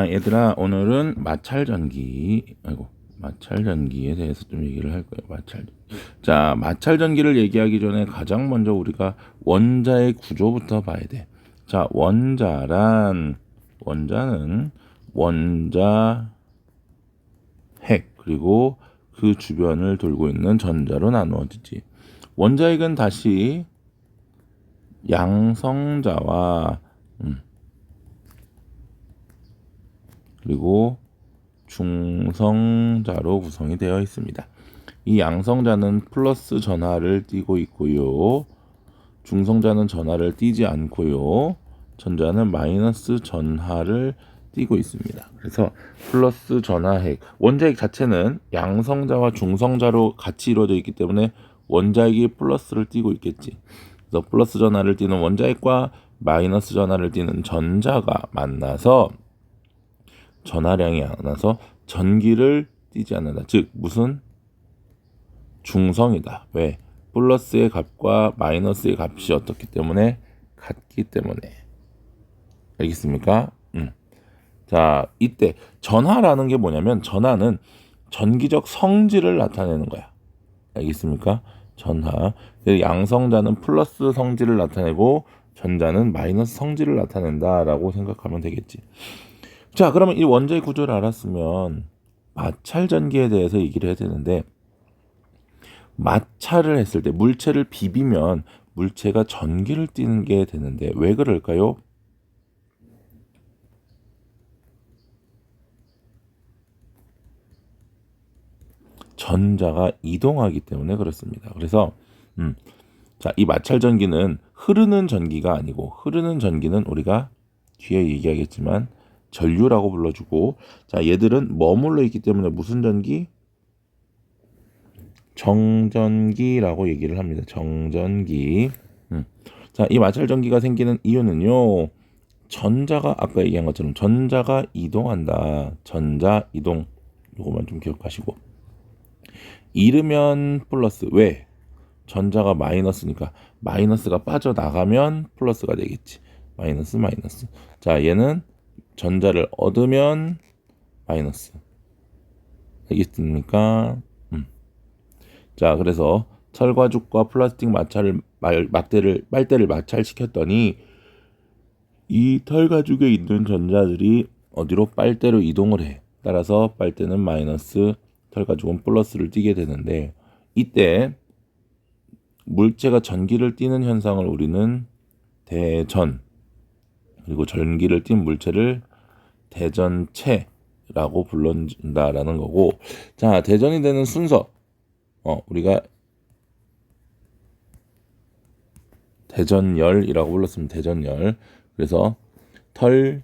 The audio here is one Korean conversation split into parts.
아, 얘들아 오늘은 마찰 전기 아이고 마찰 전기에 대해서 좀 얘기를 할 거예요. 마찰. 자, 마찰 전기를 얘기하기 전에 가장 먼저 우리가 원자의 구조부터 봐야 돼. 자, 원자란 원자는 원자 핵 그리고 그 주변을 돌고 있는 전자로 나누어지지. 원자핵은 다시 양성자와 음, 그리고 중성자로 구성이 되어 있습니다. 이 양성자는 플러스 전하를 띠고 있고요. 중성자는 전하를 띠지 않고요. 전자는 마이너스 전하를 띠고 있습니다. 그래서 플러스 전하핵 원자핵 자체는 양성자와 중성자로 같이 이루어져 있기 때문에 원자핵이 플러스를 띠고 있겠지. 그래서 플러스 전하를 띠는 원자핵과 마이너스 전하를 띠는 전자가 만나서 전하량이 안 나서 전기를 띠지 않는다. 즉 무슨 중성이다. 왜? 플러스의 값과 마이너스의 값이 어떻기 때문에 같기 때문에 알겠습니까? 음. 자 이때 전하라는 게 뭐냐면 전하는 전기적 성질을 나타내는 거야. 알겠습니까? 전하. 양성자는 플러스 성질을 나타내고 전자는 마이너스 성질을 나타낸다라고 생각하면 되겠지. 자, 그러면 이 원자의 구조를 알았으면 마찰 전기에 대해서 얘기를 해야 되는데 마찰을 했을 때 물체를 비비면 물체가 전기를 띠는 게 되는데 왜 그럴까요? 전자가 이동하기 때문에 그렇습니다. 그래서 음, 자, 이 마찰 전기는 흐르는 전기가 아니고 흐르는 전기는 우리가 뒤에 얘기하겠지만 전류라고 불러주고 자 얘들은 머물러 있기 때문에 무슨 전기? 정전기라고 얘기를 합니다. 정전기. 음. 자, 이 마찰 전기가 생기는 이유는요. 전자가 아까 얘기한 것처럼 전자가 이동한다. 전자 이동. 요거만 좀 기억하시고. 잃으면 플러스. 왜? 전자가 마이너스니까 마이너스가 빠져나가면 플러스가 되겠지. 마이너스 마이너스. 자, 얘는 전자를 얻으면 마이너스. 알겠습니까? 음. 자, 그래서 철과죽과 플라스틱 마찰을 말, 막대를 빨대를 마찰시켰더니 이 털가죽에 있는 전자들이 어디로 빨대로 이동을 해. 따라서 빨대는 마이너스, 털가죽은 플러스를 띠게 되는데 이때 물체가 전기를 띠는 현상을 우리는 대전 그리고 전기를 띤 물체를 대전체라고 불른다라는 거고 자 대전이 되는 순서. 어 우리가 대전열이라고 불렀으면 대전열. 그래서 털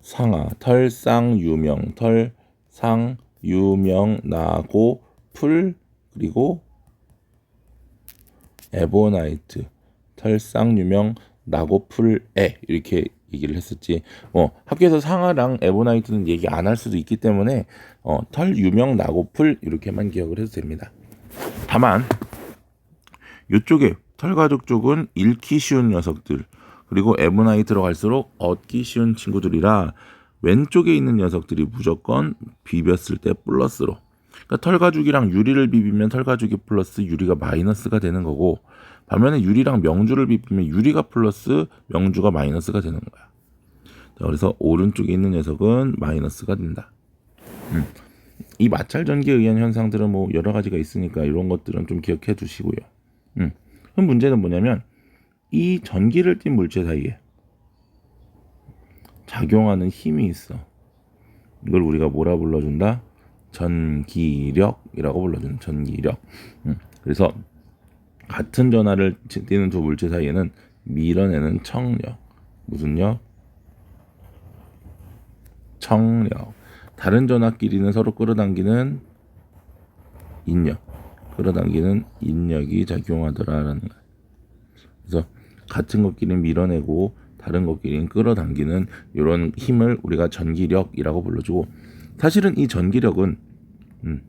상하 털상 유명 털상 유명 나고 풀 그리고 에보나이트 털상 유명 나고 풀에 이렇게 얘기를 했었지. 어, 학교에서 상아랑 에보나이트는 얘기 안 할 수도 있기 때문에 어, 털 유명 나고풀 이렇게만 기억을 해도 됩니다. 다만 이쪽에 털가족 쪽은 잃기 쉬운 녀석들 그리고 에보나이트로 갈수록 얻기 쉬운 친구들이라 왼쪽에 있는 녀석들이 무조건 비볐을 때 플러스로 그러니까 털가죽이랑 유리를 비비면 털가죽이 플러스 유리가 마이너스가 되는 거고 반면에 유리랑 명주를 비비면 유리가 플러스 명주가 마이너스가 되는 거야. 자, 그래서 오른쪽에 있는 녀석은 마이너스가 된다. 음. 이 마찰 전기에 의한 현상들은 뭐 여러 가지가 있으니까 이런 것들은 좀 기억해 두시고요. 음. 그럼 문제는 뭐냐면 이 전기를 띤 물체 사이에 작용하는 힘이 있어. 이걸 우리가 뭐라 불러준다? 전기력이라고 불러주는 전기력. 음. 그래서 같은 전하를 띠는 두 물체 사이에는 밀어내는 청력. 무슨 력? 청력. 다른 전하끼리는 서로 끌어당기는 인력. 끌어당기는 인력이 작용하더라라는 거예요. 그래서 같은 것끼리는 밀어내고 다른 것끼리는 끌어당기는 이런 힘을 우리가 전기력이라고 불러주고 사실은 이 전기력은 음,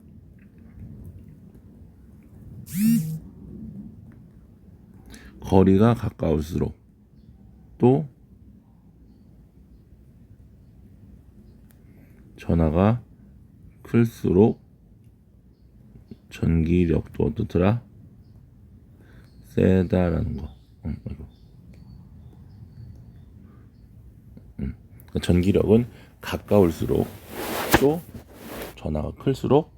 거리가 가까울수록 또 전하가 클수록 전기력도 어떻더라? 세다라는 거. 음. 음. 전기력은 가까울수록 또 전하가 클수록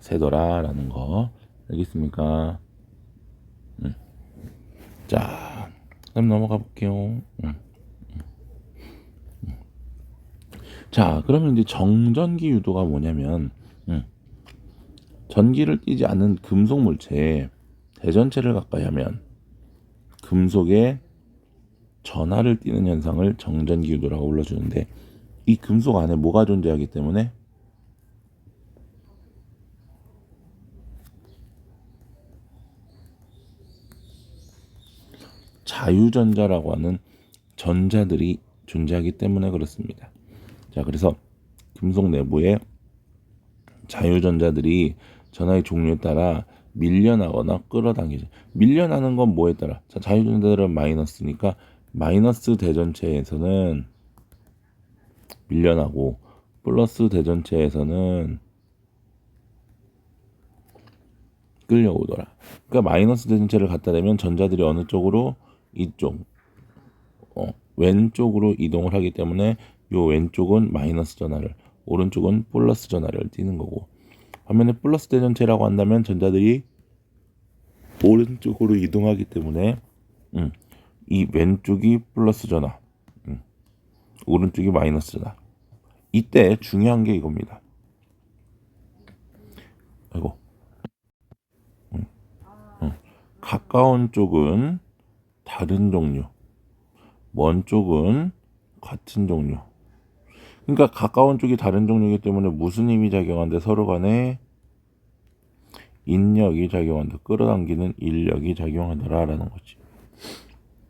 세더라라는 거. 알겠습니까? 음. 자, 그럼 넘어가 볼게요. 음. 자, 그러면 이제 정전기 유도가 뭐냐면, 음, 전기를 띠지 않는 금속 물체에 대전체를 가까이 하면 금속에 전하를 띠는 현상을 정전기 유도라고 불러주는데, 이 금속 안에 뭐가 존재하기 때문에 자유전자라고 하는 전자들이 존재하기 때문에 그렇습니다. 자, 그래서 금속 내부에 자유전자들이 전하의 종류에 따라 밀려나거나 끌어당기죠. 밀려나는 건 뭐에 따라? 자, 자유전자들은 마이너스니까 마이너스 대전체에서는 밀려나고 플러스 대전체에서는 끌려오더라. 그러니까 마이너스 대전체를 갖다 대면 전자들이 어느 쪽으로 이쪽 어, 왼쪽으로 이동을 하기 때문에 요 왼쪽은 마이너스 전하를 오른쪽은 플러스 전하를 띄는 거고 반면에 플러스 대전체라고 한다면 전자들이 오른쪽으로 이동하기 때문에 음, 이 왼쪽이 플러스 전하 음, 오른쪽이 마이너스 전하 이때 중요한 게 이겁니다. 아이고. 음, 음. 가까운 쪽은 다른 종류 먼 쪽은 같은 종류 그러니까 가까운 쪽이 다른 종류이기 때문에 무슨 힘이 작용하는데 서로 간에 인력이 작용한다. 끌어당기는 인력이 작용하더라라는 거지.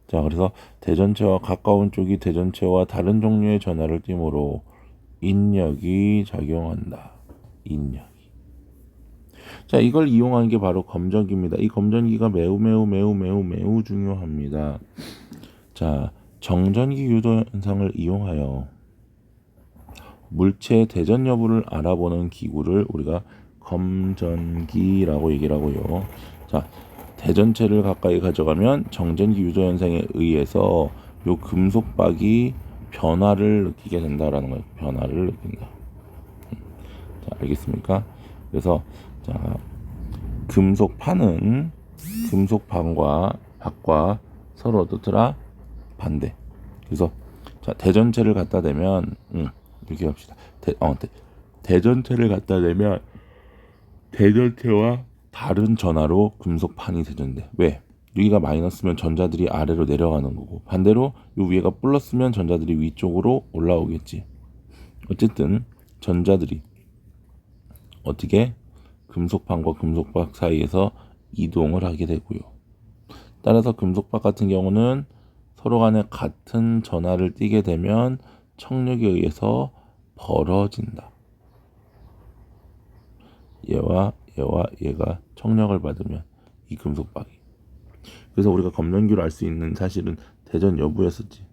자, 그래서 대전체와 가까운 쪽이 대전체와 다른 종류의 전하를 띠므로 인력이 작용한다. 인력이. 자, 이걸 이용하는 게 바로 검전기입니다. 이 검전기가 매우 매우 매우 매우 매우 중요합니다. 자, 정전기 유도 현상을 이용하여 물체 대전 여부를 알아보는 기구를 우리가 검전기라고 얘기를 하고요. 자, 대전체를 가까이 가져가면 정전기 유도 현상에 의해서 요 금속박이 변화를 느끼게 된다라는 거예요. 변화를 느낀다. 자, 알겠습니까? 그래서 자, 금속 판은 금속 판과 박과 서로 어떻더라? 반대. 그래서 자, 대전체를 갖다 대면 음, 이렇게 합시다. 대, 어, 대, 대전체를 갖다 대면 대전체와 다른 전하로 금속판이 대전돼. 왜? 여기가 마이너스면 전자들이 아래로 내려가는 거고 반대로 요 위에가 플러스면 전자들이 위쪽으로 올라오겠지. 어쨌든 전자들이 어떻게 금속판과 금속박 사이에서 이동을 하게 되고요. 따라서 금속박 같은 경우는 서로 간에 같은 전하를 띠게 되면 청력에 의해서 벌어진다. 얘와 얘와 얘가 청력을 받으면 이 금속박이. 그래서 우리가 검전기로 알 수 있는 사실은 대전 여부였었지.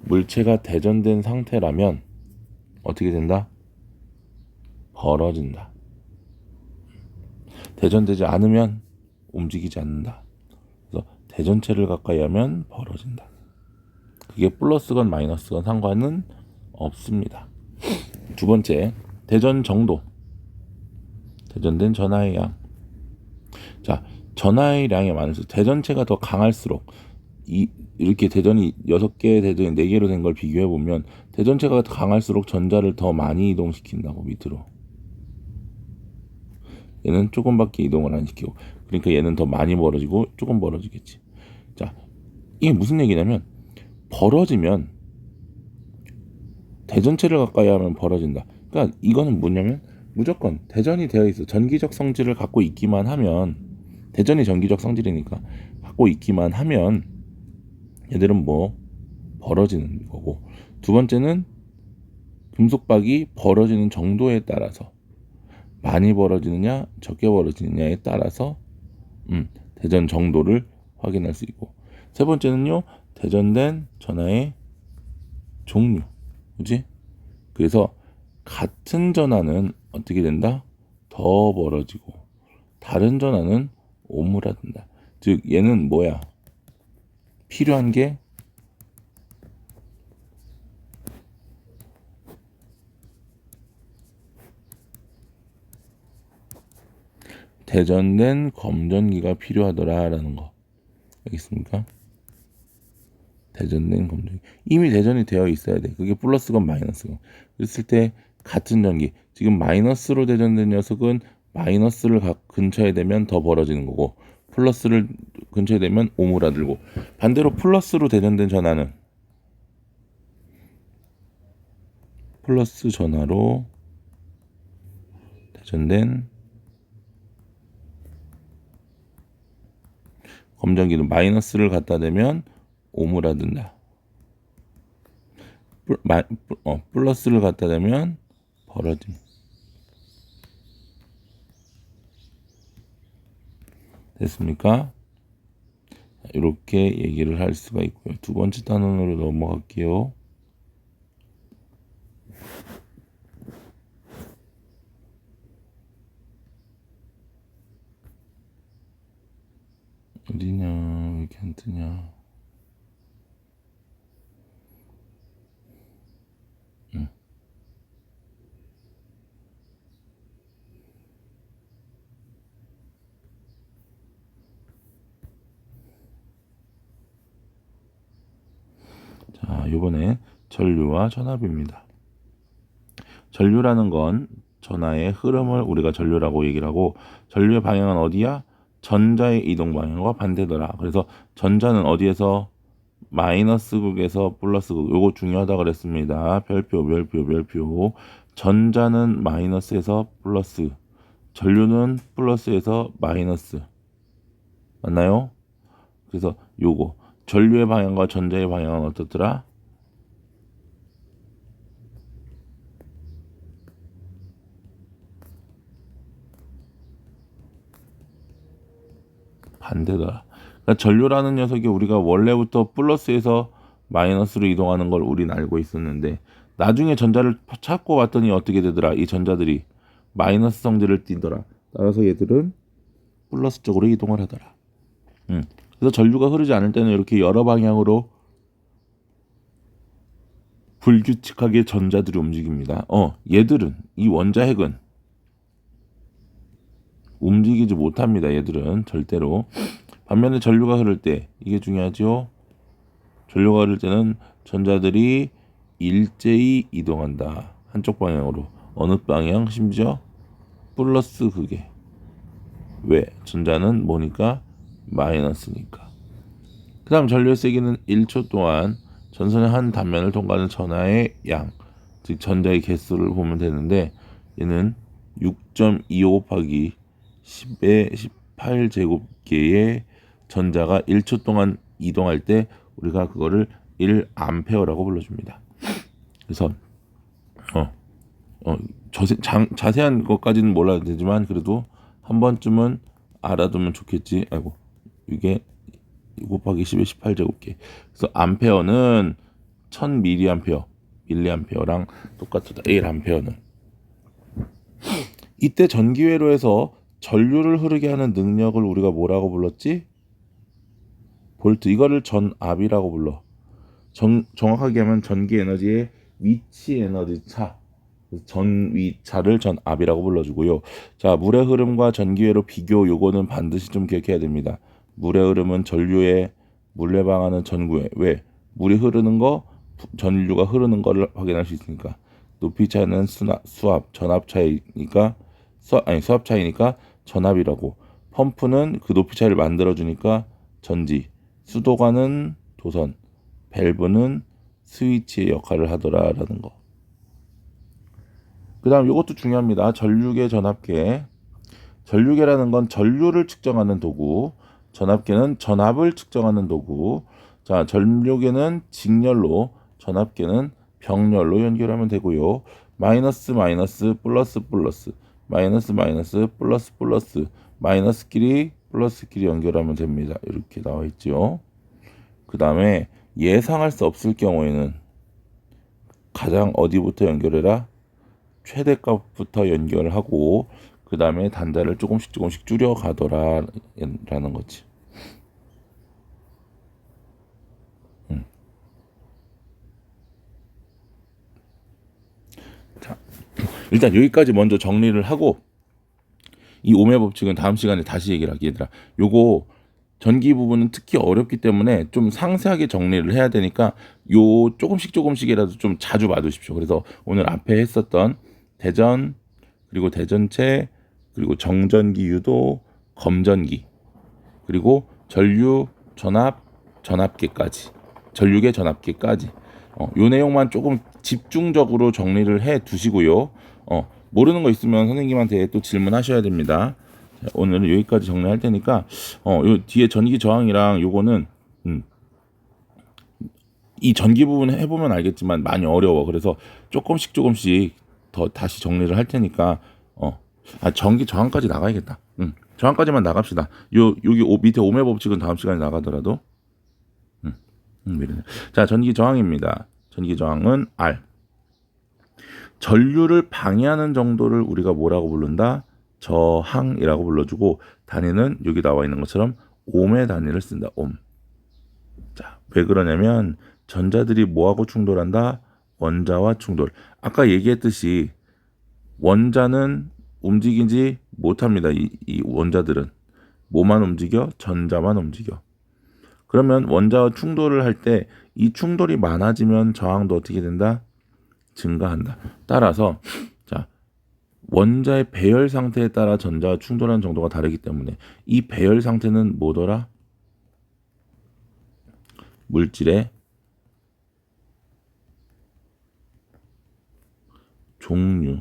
물체가 대전된 상태라면 어떻게 된다? 벌어진다. 대전되지 않으면 움직이지 않는다. 그래서 대전체를 가까이 하면 벌어진다. 그게 플러스건 마이너스건 상관은 없습니다. 두 번째, 대전 정도. 대전된 전하의 양. 자, 전하의 양이 많을수록 대전체가 더 강할수록 이 이렇게 대전이 여섯 개 대전이 네 개로 된 걸 비교해 보면 대전체가 더 강할수록 전자를 더 많이 이동시킨다고 밑으로. 얘는 조금밖에 이동을 안 시키고 그러니까 얘는 더 많이 벌어지고 조금 벌어지겠지. 자, 이게 무슨 얘기냐면 벌어지면 대전체를 가까이 하면 벌어진다. 그러니까 이거는 뭐냐면 무조건 대전이 되어 있어. 전기적 성질을 갖고 있기만 하면 대전이 전기적 성질이니까 갖고 있기만 하면 얘들은 뭐 벌어지는 거고 두 번째는 금속박이 벌어지는 정도에 따라서 많이 벌어지느냐 적게 벌어지느냐에 따라서 음, 대전 정도를 확인할 수 있고 세 번째는요 대전된 전하의 종류 그지 그래서 같은 전하는 어떻게 된다? 더 벌어지고 다른 전하는 오므라든다. 즉 얘는 뭐야? 필요한 게 대전된 검전기가 필요하더라라는 거 알겠습니까? 대전된 검전기 이미 대전이 되어 있어야 돼. 그게 플러스건 마이너스건. 그랬을 때 같은 전기 지금 마이너스로 대전된 녀석은 마이너스를 가- 근처에 되면 더 벌어지는 거고 플러스를 근처에 되면 오므라들고 반대로 플러스로 대전된 전하는 플러스 전하로 대전된 검정기는 마이너스를 갖다 대면 오므라든다. 어, 플러스를 갖다 대면 벌어짐. 됐습니까? 자, 이렇게 얘기를 할 수가 있고요. 두 번째 단원으로 넘어갈게요. 어디냐? 왜 이렇게 안 뜨냐? 응. 자, 이번에 전류와 전압입니다. 전류라는 건 전하의 흐름을 우리가 전류라고 얘기를 하고 전류의 방향은 어디야? 전자의 이동 방향과 반대더라. 그래서 전자는 어디에서 마이너스 극에서 플러스 극. 요거 중요하다 그랬습니다. 별표, 별표, 별표. 전자는 마이너스에서 플러스. 전류는 플러스에서 마이너스. 맞나요? 그래서 요거 전류의 방향과 전자의 방향은 어떻더라? 반대다. 그러니까 전류라는 녀석이 우리가 원래부터 플러스에서 마이너스로 이동하는 걸 우린 알고 있었는데 나중에 전자를 찾고 봤더니 어떻게 되더라? 이 전자들이 마이너스 성질을 띠더라. 따라서 얘들은 플러스 쪽으로 이동을 하더라. 음. 그래서 전류가 흐르지 않을 때는 이렇게 여러 방향으로 불규칙하게 전자들이 움직입니다. 어, 얘들은 이 원자핵은 움직이지 못합니다. 얘들은 절대로. 반면에 전류가 흐를 때 이게 중요하죠. 전류가 흐를 때는 전자들이 일제히 이동한다. 한쪽 방향으로. 어느 방향? 심지어 플러스 극에. 왜? 전자는 뭐니까? 마이너스니까. 그 다음 전류의 세기는 1초 동안 전선의 한 단면을 통과하는 전하의 양, 즉 전자의 개수를 보면 되는데 얘는 6.25 곱하기 10의 18제곱계의 전자가 1초 동안 이동할 때 우리가 그거를 1암페어라고 불러줍니다. 그래서 어, 어 자세, 장, 자세한 것까지는 몰라도 되지만 그래도 한 번쯤은 알아두면 좋겠지. 아이고 이게 곱하기 10의 18제곱계. 그래서 암페어는 1000mAh, 밀리암페어랑 똑같다. 1암페어는. 이때 전기회로에서 전류를 흐르게 하는 능력을 우리가 뭐라고 불렀지? 볼트. 이거를 전압이라고 불러. 정, 정확하게 하면 전기 에너지의 위치 에너지 차. 전위차를 전압이라고 불러주고요. 자, 물의 흐름과 전기회로 비교 요거는 반드시 좀 기억해야 됩니다. 물의 흐름은 전류의 물레방아는 전구에 왜 물이 흐르는 거 전류가 흐르는 거를 확인할 수 있으니까 높이 수납, 수압 전압 차이니까 수 아니 수압 차이니까 전압이라고 펌프는 그 높이 차이를 만들어 주니까 전지 수도관은 도선 밸브는 스위치의 역할을 하더라라는 거. 그 다음 이것도 중요합니다. 전류계 전압계. 전류계라는 건 전류를 측정하는 도구. 전압계는 전압을 측정하는 도구. 자, 전류계는 직렬로, 전압계는 병렬로 연결하면 되고요. 마이너스 마이너스 플러스 플러스 마이너스 마이너스 플러스 플러스 마이너스끼리 플러스끼리 연결하면 됩니다. 이렇게 나와 있죠. 그 다음에 예상할 수 없을 경우에는 가장 어디부터 연결해라? 최대값부터 연결을 하고 그 다음에 단자를 조금씩 조금씩 줄여 가더라 라는 거지. 일단 여기까지 먼저 정리를 하고 이 오매 법칙은 다음 시간에 다시 얘기를 하기 얘들아. 요거 전기 부분은 특히 어렵기 때문에 좀 상세하게 정리를 해야 되니까 요 조금씩 조금씩이라도 좀 자주 봐두십시오. 그래서 오늘 앞에 했었던 대전 그리고 대전체 그리고 정전기 유도 검전기 그리고 전류 전압 전압계까지 전류계 전압계까지 어, 요 내용만 조금 집중적으로 정리를 해 두시고요. 어, 모르는 거 있으면 선생님한테 또 질문하셔야 됩니다. 자, 오늘은 여기까지 정리할 테니까 어, 요 뒤에 전기 저항이랑 요거는 음, 이 전기 부분 해보면 알겠지만 많이 어려워. 그래서 조금씩 조금씩 더 다시 정리를 할 테니까 어, 아 전기 저항까지 나가야겠다. 음, 저항까지만 나갑시다. 요 여기 오, 밑에 오매 법칙은 다음 시간에 나가더라도 음, 음. 자 전기 저항입니다. 전기 저항은 R. 전류를 방해하는 정도를 우리가 뭐라고 부른다? 저항이라고 불러주고 단위는 여기 나와 있는 것처럼 옴의 단위를 쓴다. 옴. 자, 왜 그러냐면 전자들이 뭐하고 충돌한다? 원자와 충돌. 아까 얘기했듯이 원자는 움직이지 못합니다. 이, 이 원자들은 뭐만 움직여? 전자만 움직여. 그러면 원자와 충돌을 할 때 이 충돌이 많아지면 저항도 어떻게 된다? 증가한다. 따라서 자 원자의 배열 상태에 따라 전자와 충돌하는 정도가 다르기 때문에 이 배열 상태는 뭐더라? 물질의 종류.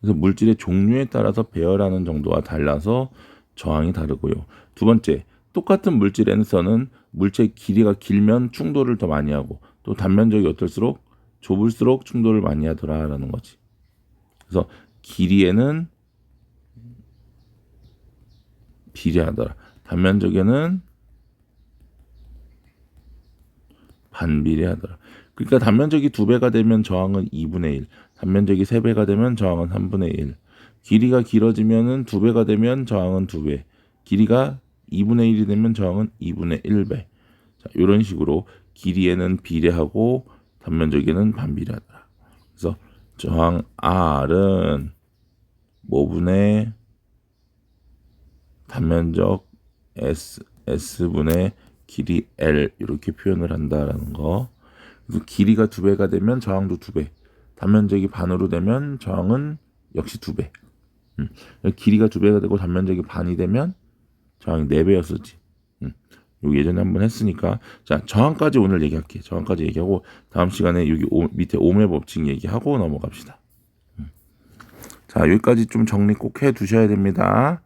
그래서 물질의 종류에 따라서 배열하는 정도가 달라서 저항이 다르고요. 두 번째, 똑같은 물질에서는 물체의 길이가 길면 충돌을 더 많이 하고 또 단면적이 어떨수록 좁을수록 충돌을 많이 하더라라는 거지. 그래서 길이에는 비례하더라. 단면적에는 반비례하더라. 그러니까 단면적이 두 배가 되면 저항은 2분의 1, 단면적이 세 배가 되면 저항은 3분의 1. 길이가 길어지면은 두 배가 되면 저항은 두 배. 길이가 2분의 1이 되면 저항은 2분의 1배. 자, 이런 식으로 길이에는 비례하고 단면적에는 반비례하더라. 그래서 저항 R은 뭐분의 단면적 S S분의 길이 L 이렇게 표현을 한다라는 거. 그래서 길이가 두 배가 되면 저항도 두 배. 단면적이 반으로 되면 저항은 역시 두 배. 음. 길이가 두 배가 되고 단면적이 반이 되면 저항이 네 배였었지. 음. 요 예전에 한번 했으니까 자 저항까지 오늘 얘기할게. 저항까지 얘기하고 다음 시간에 여기 오, 밑에 오매 법칙 얘기하고 넘어갑시다. 음. 자 여기까지 좀 정리 꼭 해 두셔야 됩니다.